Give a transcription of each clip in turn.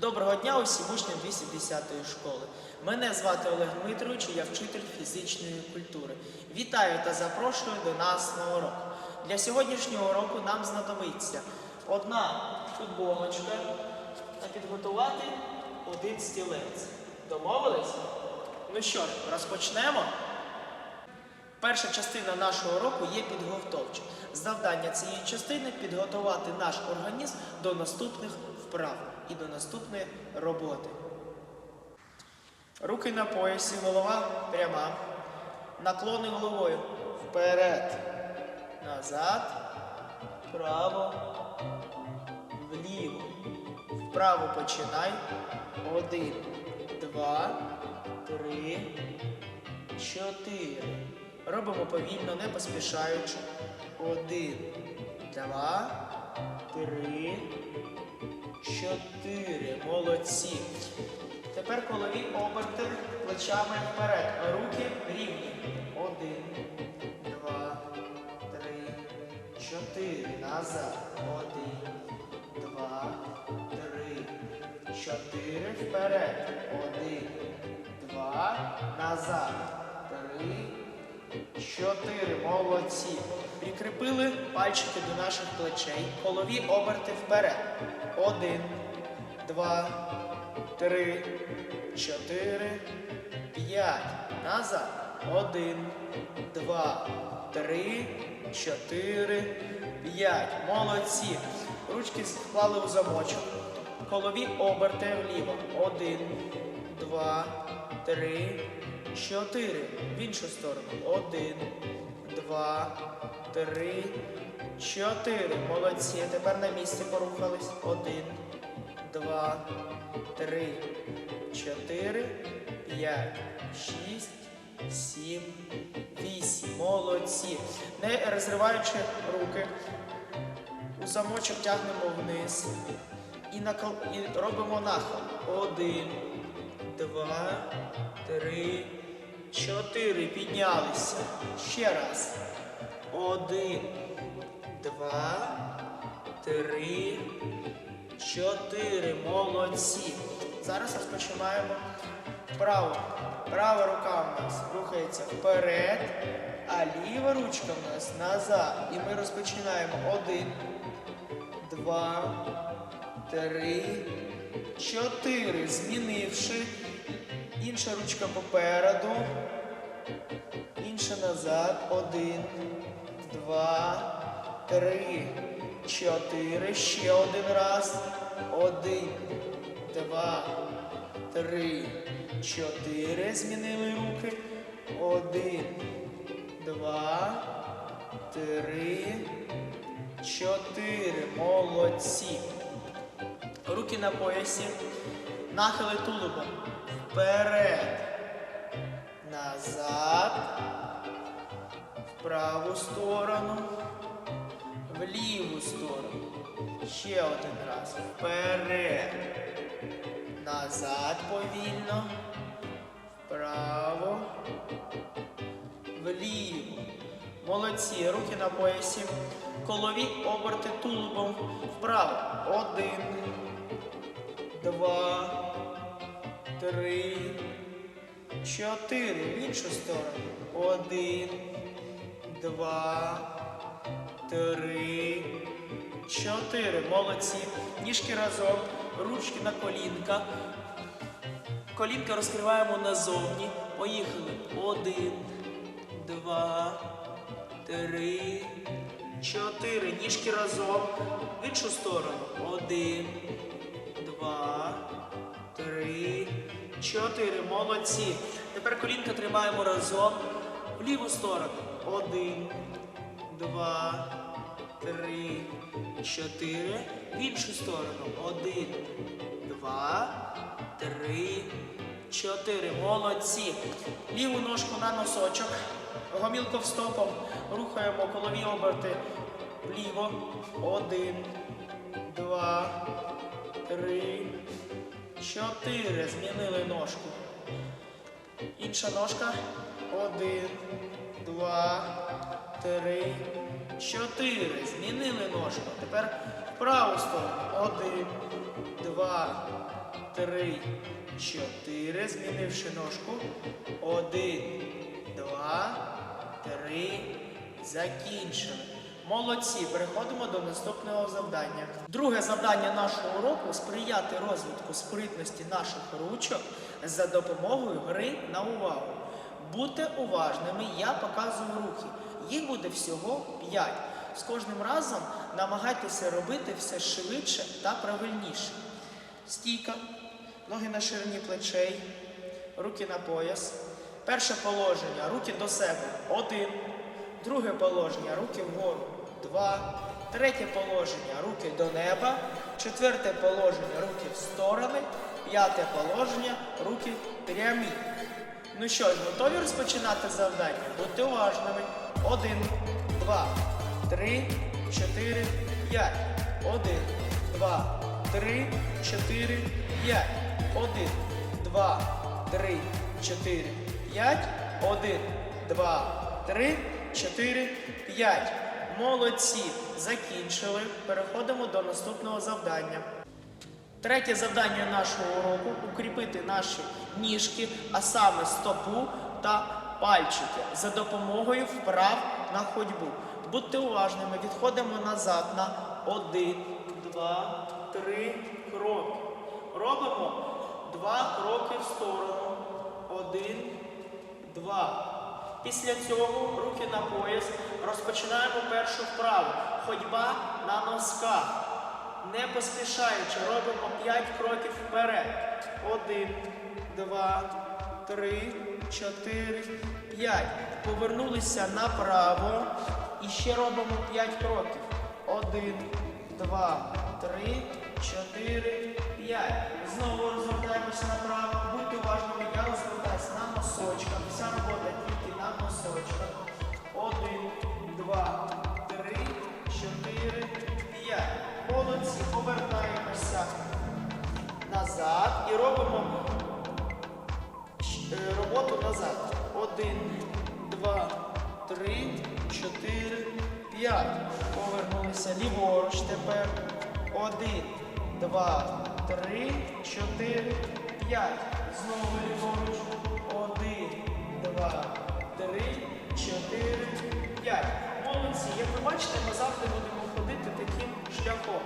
Доброго дня усім учням 210-ї школи. Мене звати Олег Дмитрович, я вчитель фізичної культури. Вітаю та запрошую до нас на урок. Для сьогоднішнього уроку нам знадобиться одна футболочка та підготувати один стілець. Домовились? Ну що ж, розпочнемо. Перша частина нашого уроку є підготовча. Завдання цієї частини підготувати наш організм до наступних вправ і до наступної роботи. Руки на поясі, голова пряма. Наклони головою вперед, назад, вправо, вліво. Вправо починай. Один, два, три, чотири. Робимо повільно, не поспішаючи. Один, два, три, чотири. Молодці. Тепер колові оберти плечами вперед. Руки рівні. Один, два, три, чотири. Назад. Один, два, три, чотири. Вперед. Один, два, назад. Три, чотири. Молодці. Прикріпили пальчики до наших плечей. Колові оберти вперед. Один, два, три, чотири, п'ять. Назад. Один, два, три, чотири, п'ять. Молодці. Ручки склали у замочок. Колові оберти вліво. Один, два, три, чотири. В іншу сторону. Один, два, три, чотири. Молодці. Тепер на місці порухались. Один, два, три, чотири, п'ять, шість, сім, вісім. Молодці. Не розриваючи руки, у замочок тягнемо вниз. І, накол... і робимо нахил. Один, два, три, чотири. Піднялися. Ще раз. Один, два, три, чотири. Молодці. Зараз розпочинаємо вправо. Права рука у нас рухається вперед, а ліва ручка у нас назад. І ми розпочинаємо. Один, два, три, чотири. Змінивши. Інша ручка попереду. Інша назад. Один, два, три, чотири. Ще один раз. Один, два, три, чотири. Змінили руки. Один, два, три, чотири. Молодці. Руки на поясі. Нахили тулубом. Вперед. Назад. В праву сторону. В ліву сторону. Ще один раз. Вперед. Назад повільно. Вправо. Вліво. Молодці. Руки на поясі. Колові оберти тулубом. Вправо. Один. Два. Три. Чотири. В іншу сторону. Один. Два. Три. Чотири. Молодці. Ніжки разом. Ручки на колінка. Колінка розкриваємо назовні. Поїхали. Один. Два. Три. Чотири. Ніжки разом. В іншу сторону. Один. Два. Чотири. Молодці. Тепер колінка тримаємо разом. В ліву сторону. Один. Два. Три. Чотири. В іншу сторону. Один. Два. Три. Чотири. Молодці. Ліву ножку на носочок. Гомілко стопом. Рухаємо колові оберти вліво. Один. Два. Три. Чотири. Змінили ножку. Інша ножка. Один, два, три, чотири. Змінили ножку. Тепер праву сторону. Один, два, три, чотири. Змінивши ножку. Один, два, три. Закінчили. Молодці, переходимо до наступного завдання. Друге завдання нашого уроку сприяти розвитку спритності наших ручок за допомогою гри на увагу. Будьте уважними, я показую рухи. Їх буде всього 5. З кожним разом намагайтеся робити все швидше та правильніше. Стійка, ноги на ширині плечей, руки на пояс. Перше положення руки до себе. Один. Друге положення руки вгору. Два. Третє положення руки до неба. Четверте положення руки в сторони. П'яте положення руки прямі. Ну що ж, готові розпочинати завдання? Будьте уважними. Один, два, три, чотири, п'ять. Один, два, три, чотири, п'ять. Один, два, три, чотири, п'ять. Один, два, три, чотири, п'ять. Молодці. Закінчили. Переходимо до наступного завдання. Третє завдання нашого уроку укріпити наші ніжки, а саме стопу та пальчики за допомогою вправ на ходьбу. Будьте уважними, відходимо назад на один, два, три кроки. Робимо два кроки в сторону. Один, два. Після цього руки на пояс. Розпочинаємо першу вправу. Ходьба на носках. Не поспішаючи, робимо 5 кроків вперед. Один, два, три, чотири, п'ять. Повернулися направо. І ще робимо 5 кроків. Один, два, три, чотири, п'ять. Знову розвертаємося направо. Будьте уважними, я розвертаюся на носочках. Вся робота тільки. Один, два, три, чотири, п'ять. Молодці, повертаємося назад і робимо е, роботу назад. Один, два, три, чотири, п'ять. Повернулися ліворуч тепер. Один, два, три, чотири, п'ять. Знову ліворуч. Один, два, три, чотири, п'ять. Молодці. Як ви бачите, ми завжди будемо ходити таким шляхом.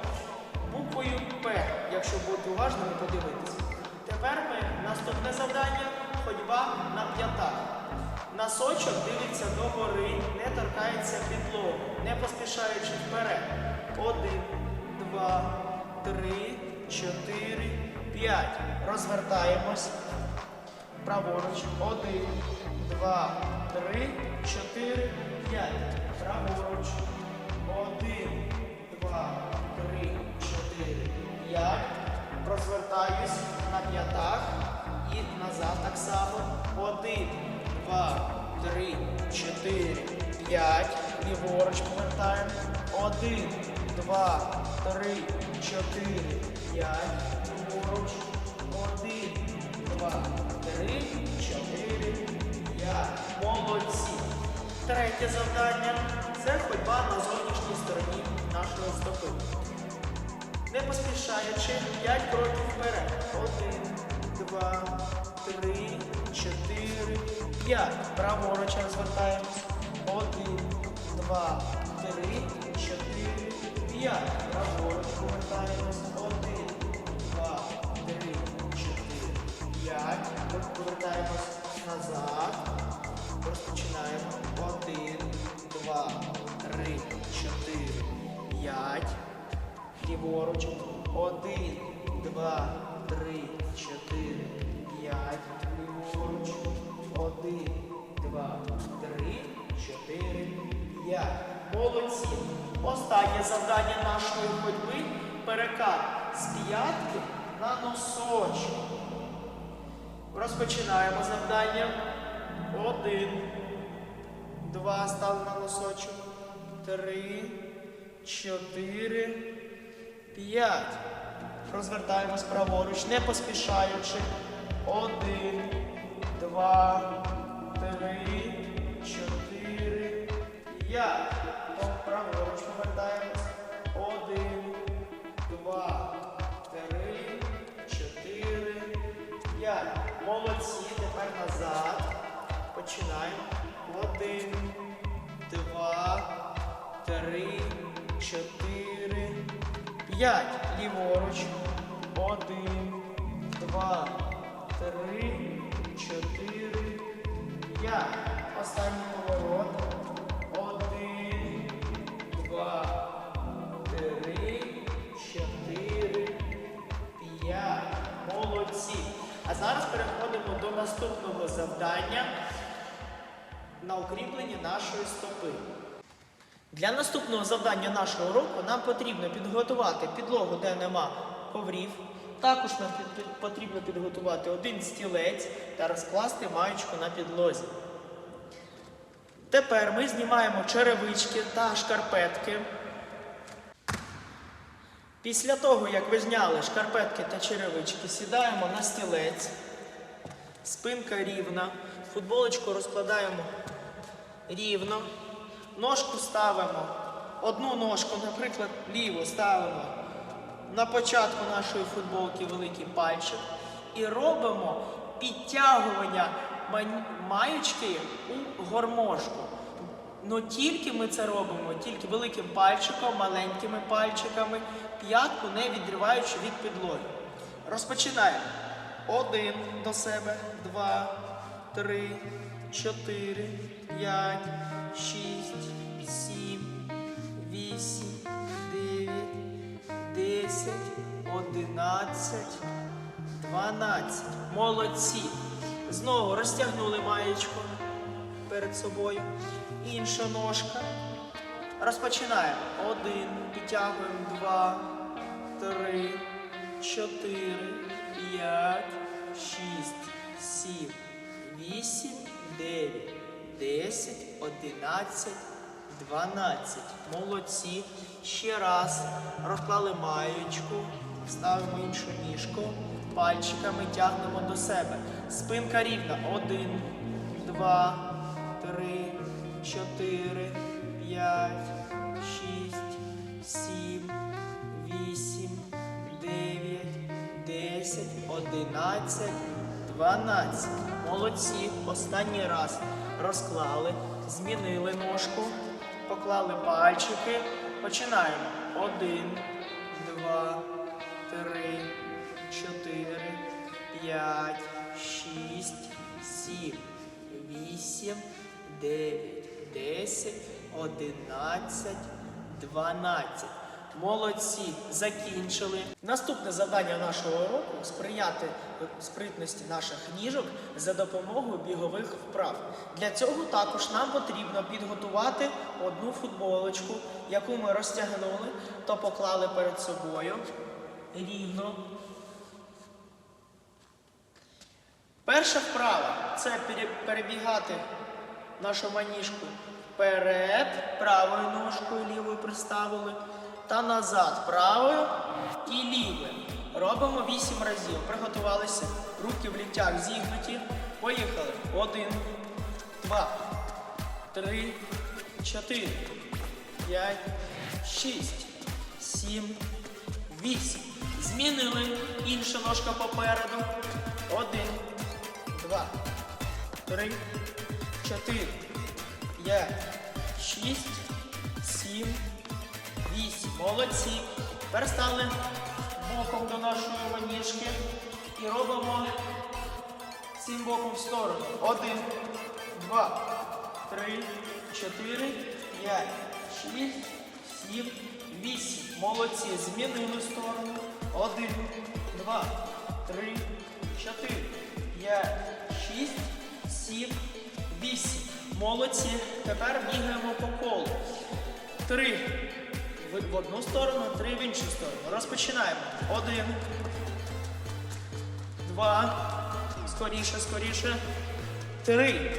Буквою П, якщо бути уважними, подивитися. Тепер ми наступне завдання ходьба на п'ятах. Носочок дивиться догори, не торкається підлогу, не поспішаючи вперед. Один, два, три, чотири, п'ять. Розвертаємось. Праворуч. Один, два, три, чотири, п'ять. Праворуч. Один, два, три, чотири, п'ять. Розвертаюсь на п'ятах і назад так само. Один, два, три, чотири, п'ять. Ліворуч повертаємо. Один, два, три, чотири, п'ять. Ліворуч. Один, два, три, чотири. Третє завдання це ходьба на зовнішній стороні нашої стопи. Не поспішаючи 5 кроків вперед. Один, два, три, чотири, п'ять. Праворуч розвертаємось. Один, два, три, чотири, п'ять. Праворуч повертаємось. Один, два, три, чотири, п'ять. Повертаємось назад. Розпочинаємо. Один, два, три, чотири, п'ять. Ліворуч. Один, два, три, чотири, п'ять. Ліворуч. Один, два, три, чотири, п'ять. Молодці. Останнє завдання нашої ходьби перекат з п'ятки на носочок. Розпочинаємо завдання. Один. Два стали на носочок. Три. Чотири. П'ять. Розвертаємось праворуч, не поспішаючи. Один. Два. Три. Чотири. П'ять. Праворуч повертаємось. Починаємо. Один, два, три, чотири, п'ять. Ліворуч. Один, два, три, чотири, п'ять. Останній поворот. Один, два, три, чотири, п'ять. Молодці. А зараз переходимо до наступного завдання на укріплення нашої стопи. Для наступного завдання нашого уроку нам потрібно підготувати підлогу, де нема коврів. Також нам потрібно підготувати один стілець та розкласти маєчку на підлозі. Тепер ми знімаємо черевички та шкарпетки. Після того, як ви зняли шкарпетки та черевички, сідаємо на стілець. Спинка рівна. Футболочку розкладаємо рівно. Ножку ставимо. Одну ножку, наприклад, ліву ставимо на початку нашої футболки великий пальчик. І робимо підтягування маєчки у гармошку. Ну тільки ми це робимо, тільки великим пальчиком, маленькими пальчиками, п'ятку не відриваючи від підлоги. Розпочинаємо. Один до себе, два, три, чотири, п'ять, шість, сім, вісім, дев'ять, десять, одинадцять, дванадцять. Молодці. Знову розтягнули маєчку перед собою. Інша ножка. Розпочинаємо. Один. Підтягуємо. Два, три, чотири, п'ять, шість, сім, вісім, дев'ять, десять, одинадцять, дванадцять. Молодці. Ще раз. Розклали маєчку. Ставимо іншу ніжку. Пальчиками тягнемо до себе. Спинка рівна. Один, два, три, чотири, п'ять, шість, сім, вісім, дев'ять, десять, одинадцять, дванадцять. Молодці. Останній раз розклали, змінили ножку, поклали пальчики. Починаємо. Один, два, три, чотири, п'ять, шість, сім, вісім, дев'ять, десять, одинадцять, дванадцять. Молодці, закінчили. Наступне завдання нашого уроку сприяти спритності наших ніжок за допомогою бігових вправ. Для цього також нам потрібно підготувати одну футболочку, яку ми розтягнули, то поклали перед собою рівно. Перша вправа це перебігати нашу маніжку вперед, правою ножкою лівою приставили, та назад правою і лівою. Робимо 8 разів. Приготувалися. Руки в ліктях зігнуті. Поїхали. Один, два, три, чотири, п'ять, шість, сім, вісім. Змінили. Інша ножка попереду. Один, два, три, чотири, п'ять, шість, сім, вісім. Молодці. Тепер стали боком до нашої маніжки і робимо цим боком в сторону. Один, два, три, чотири, п'ять, шість, сім, вісім. Молодці. Змінили сторону. Один, два, три, чотири, п'ять, шість, сім, вісім. Молодці. Тепер бігаємо по колу. Три в в одну сторону, три в іншу сторону. Розпочинаємо. Один. Два. Скоріше, скоріше. Три.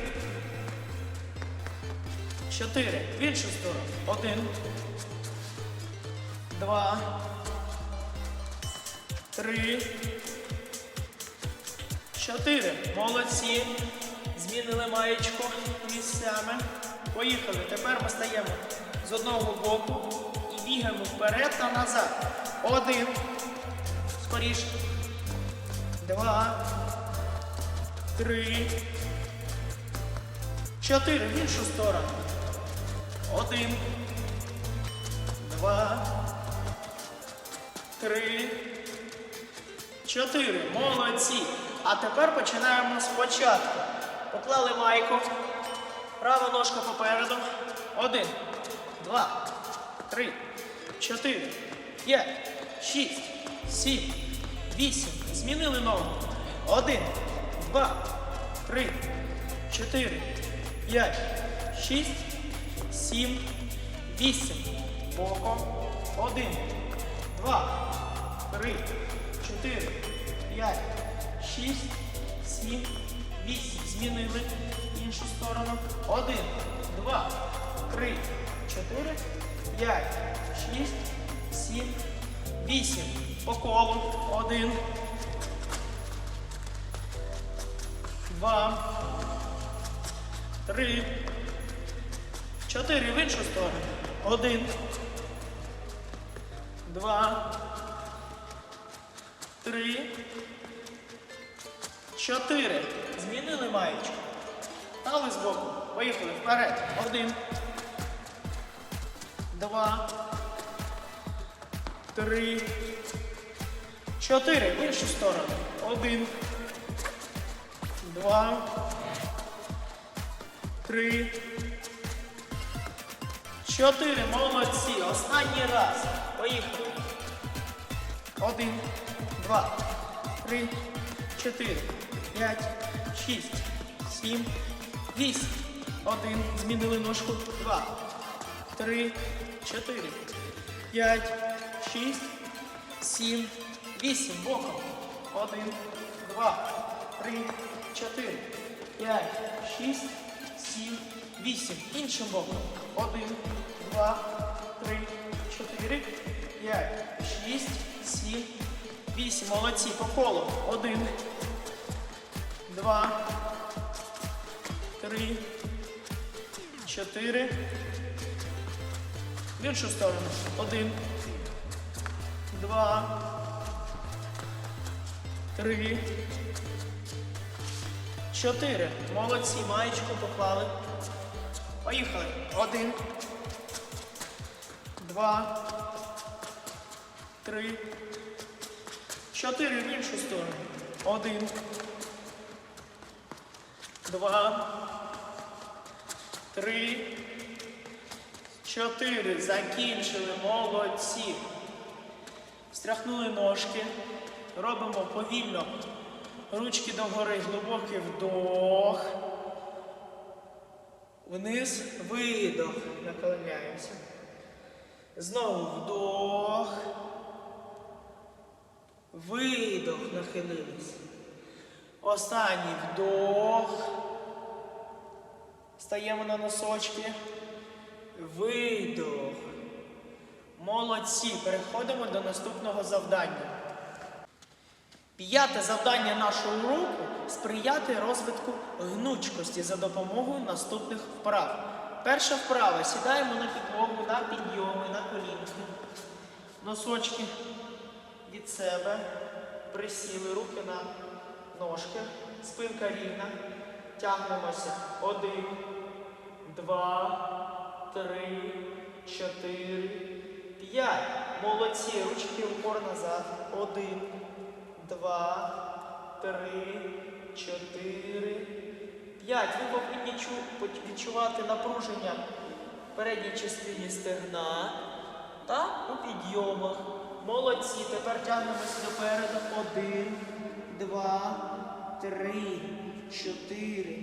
Чотири. В іншу сторону. Один. Два. Три. Чотири. Молодці. Змінили маєчку місцями. Поїхали. Тепер ми стаємо з одного боку бігаємо вперед та назад. Один. Скоріше. Два. три, чотири. В іншу сторону. Один, два, три, чотири. Молодці. А тепер починаємо спочатку. Поклали майку. Права ножка попереду. Один, два, три, чотири, п'ять, шість, сім, вісім. Змінили ногу. Один, два, три, чотири, п'ять, шість, сім, вісім. Боком. Один, два, три, чотири, п'ять, шість, сім, вісім. Змінили іншу сторону. Один, два, три, чотири, п'ять, шість, сім, вісім. По колу. Один. Два. Три. Чотири. В іншу сторону. Один. Два. Три. Чотири. Змінили маєчку. Стали збоку. Поїхали вперед. Один. Два. Три. Чотири. В іншу сторону. Один. Два. Три. Чотири. Молодці. Останній раз. Поїхали. Один, два, три, чотири, п'ять, шість, сім, вісім. Один. Змінили ножку. Два, три, чотири, п'ять, шість, сім, вісім. Боком. Один, два, три, чотири, п'ять, шість, сім, вісім. Іншим боком. Один, два, три, чотири, п'ять, шість, сім, вісім. Молодці. По колу. Один, два, три, чотири. В іншу сторону. Один, два, три, чотири. Молодці. Маєчку поклали. Поїхали. Один, два, три, чотири в іншу сторону. Один, два, три, чотири. Закінчили. Молодці. Стряхнули ножки. Робимо повільно. Ручки догори, глибокий вдох. Вниз, видох. Наклоняємося. Знову вдох. Видох, нахилились. Останній вдох. Стаємо на носочки. Видох. Молодці. Переходимо до наступного завдання. П'яте завдання нашого уроку сприяти розвитку гнучкості за допомогою наступних вправ. Перша вправа. Сідаємо на підлогу, на підйоми, на колінки. Носочки від себе. Присіли руки на ножки. Спинка рівна. Тягнемося. Один, два, три, чотири, п'ять. Молодці. Ручки упор назад. Один, два, три, чотири, п'ять. Ви повинні відчувати напруження в передній частині стегна та у підйомах. Молодці. Тепер тягнемося допереду. Один, два, три, чотири,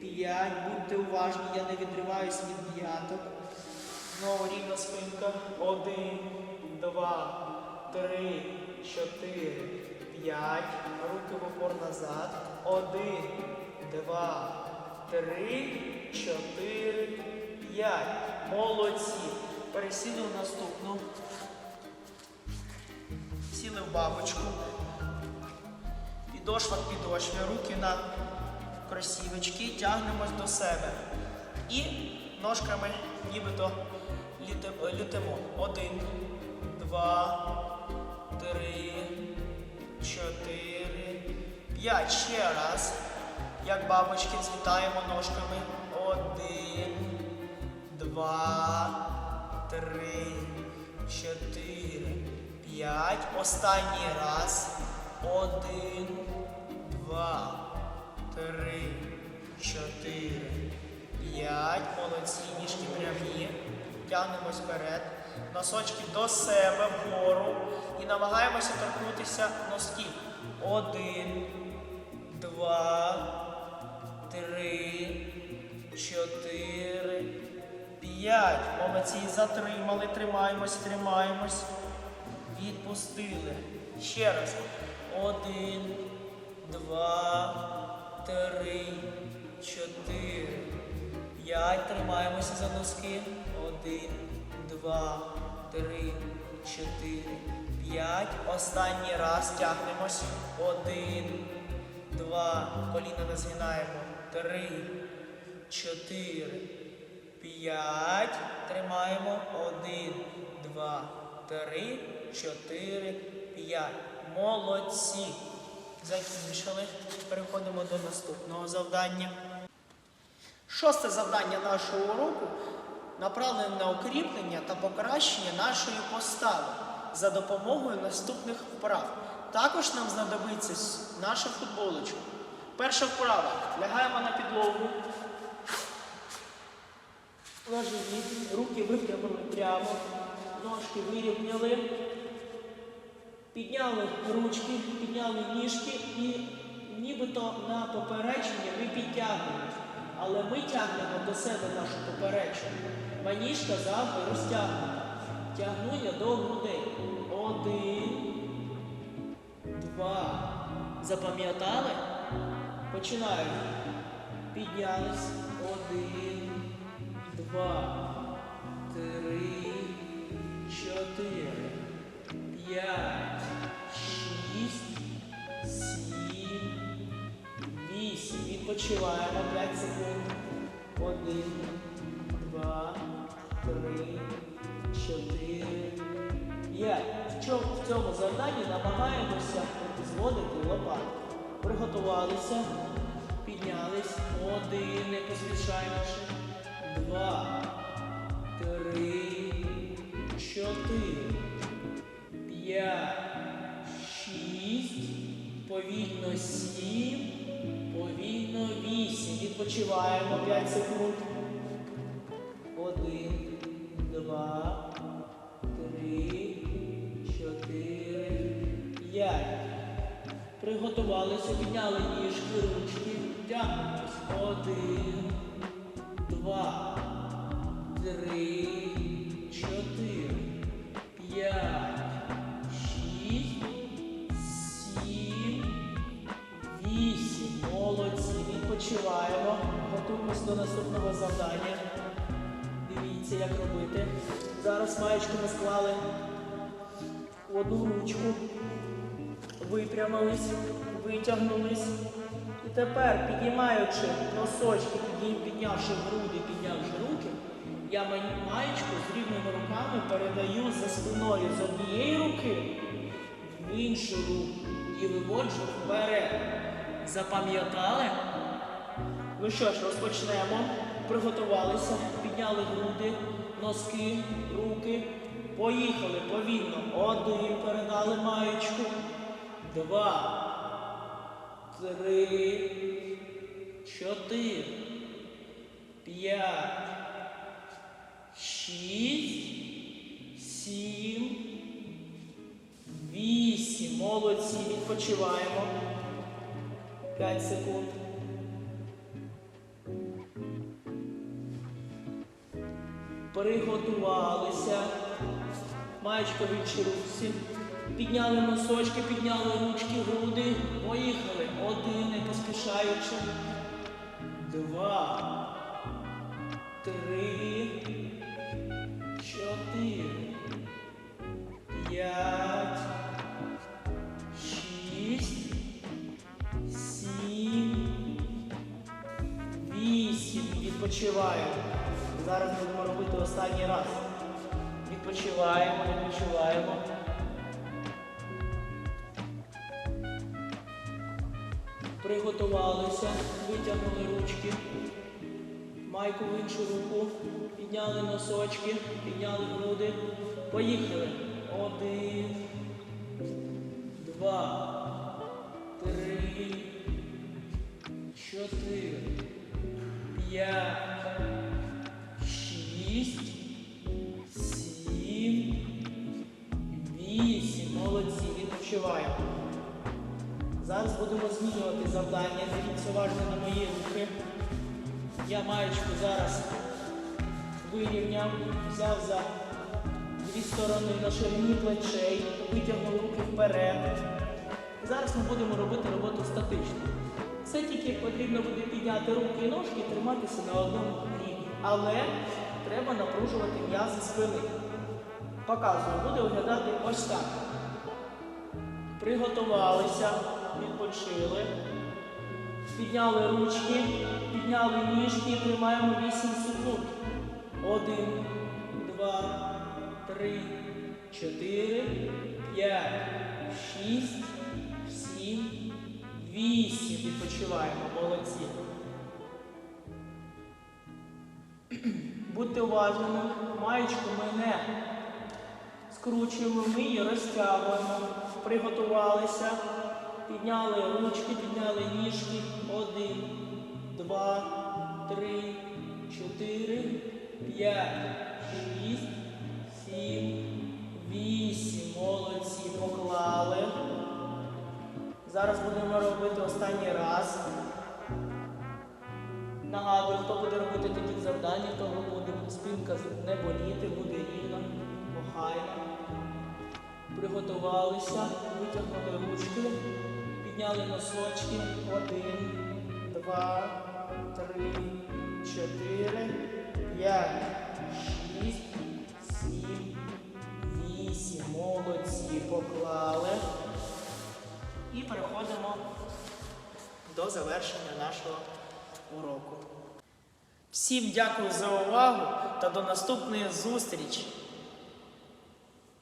п'ять. Будьте уважні, я не відриваюся від п'яток. Знову рівна спинка. Один, два, три, чотири, п'ять. Руки в опор назад. Один, два, три, чотири, п'ять. Молодці. Пересіли в наступну. Сіли в бабочку. Підошва к підошві. Руки на кросівочки. Тягнемось до себе. І ножками нібито лютимо. Один, два, три, чотири, п'ять. Ще раз. Як бабочки, злітаємо ножками. Один, два, три, чотири, п'ять. Останній раз. Один, два, три, чотири, п'ять. Молодці, ніжки прямі. Тягнемось вперед. Носочки до себе вгору. І намагаємося торкнутися носків. Один, два, три, чотири, п'ять. Молодці, затримали, тримаємось, тримаємось. Відпустили. Ще раз. Один, два, три, чотири, п'ять. Тримаємося за носки. Один, два, три, чотири, п'ять. Останній раз тягнемось. Один, два. Коліна не згинаємо. Три, чотири, п'ять. Тримаємо. Один, два, три, чотири, п'ять. Молодці. Закінчили. Переходимо до наступного завдання. Шосте завдання нашого уроку направлене на укріплення та покращення нашої постави за допомогою наступних вправ. Також нам знадобиться наша футболочка. Перша вправа. Лягаємо на підлогу. На руки випрямили прямо, ножки вирівняли. Підняли ручки, підняли ніжки і нібито на поперечення ми підтягуємось. Але ми тягнемо до себе нашу Маніжка завжди розтягнута. Тягнуня до грудей. Один, два. Запам'ятали? Починаємо. Піднялись. Один, два, три, чотири п'ять, шість, сім, вісім. Відпочиваємо 5 секунд. Один, два, три, чотири, п'ять. В цьому завданні намагаємося зводити лопатки. Приготувалися, піднялись. Один, не поспішаючи. Два, три, чотири п'ять, шість, повільно сім, повільно вісім. Відпочиваємо 5 секунд. Приготувалися, підняли ніжки, ручки, тягнемось. Один, два, три, чотири, п'ять, шість, сім, вісім. Молодці. Відпочиваємо. Готуємось до наступного завдання. Дивіться, як робити. Зараз маєчку ми склали в одну ручку. Випрямились, витягнулись. І тепер, підіймаючи носочки, піднявши груди, піднявши руки, я маєчку з рівними руками передаю за спиною з однієї руки в іншу руку і виводжу вперед. Запам'ятали? Ну що ж, розпочнемо. Приготувалися, підняли груди, носки, руки. Поїхали повільно. Один передали маєчку. Два. Три. Чотири. П'ять. Шість. Сім. Вісім. Молодці. Відпочиваємо. П'ять секунд. Приготувалися. Маєчка в іншій руці. Підняли носочки, підняли ручки, груди. Поїхали. Один, не поспішаючи. Два. Три. Чотири. П'ять. Шість. Сім. Вісім. Відпочиваємо. Зараз будемо робити останній раз. Відпочиваємо, відпочиваємо. Приготувалися, витягнули ручки, майку в іншу руку, підняли носочки, підняли груди. Поїхали. Один, два, три, чотири, п'ять, шість, сім, вісім. Молодці, відпочиваємо. Зараз будемо змінювати завдання. Дивіться уважно на мої руки. Я маєчку зараз вирівняв, взяв за дві сторони на ширині плечей, витягнув руки вперед. Зараз ми будемо робити роботу статично. Все тільки потрібно буде підняти руки і ножки і триматися на одному рівні. Але треба напружувати м'язи спини. Показую, буде виглядати ось так. Приготувалися, відпочили. Підняли ручки, підняли ніжки, тримаємо 8 секунд. Один, два, три, чотири, п'ять, шість, сім, вісім. Відпочиваємо, молодці. Будьте уважними, маєчку ми не скручуємо, ми її розтягуємо. Приготувалися, підняли ручки, підняли ніжки. Один, два, три, чотири, п'ять, шість, сім, вісім. Молодці, поклали. Зараз будемо робити останній раз. Нагадую, хто буде робити такі завдання, того буде спинка не боліти, буде рівна, охайна. Приготувалися, витягнули ручки, підняли носочки. Один, два, три, чотири, п'ять, шість, сім, вісім. Молодці, поклали. І переходимо до завершення нашого уроку. Всім дякую за увагу та до наступної зустрічі!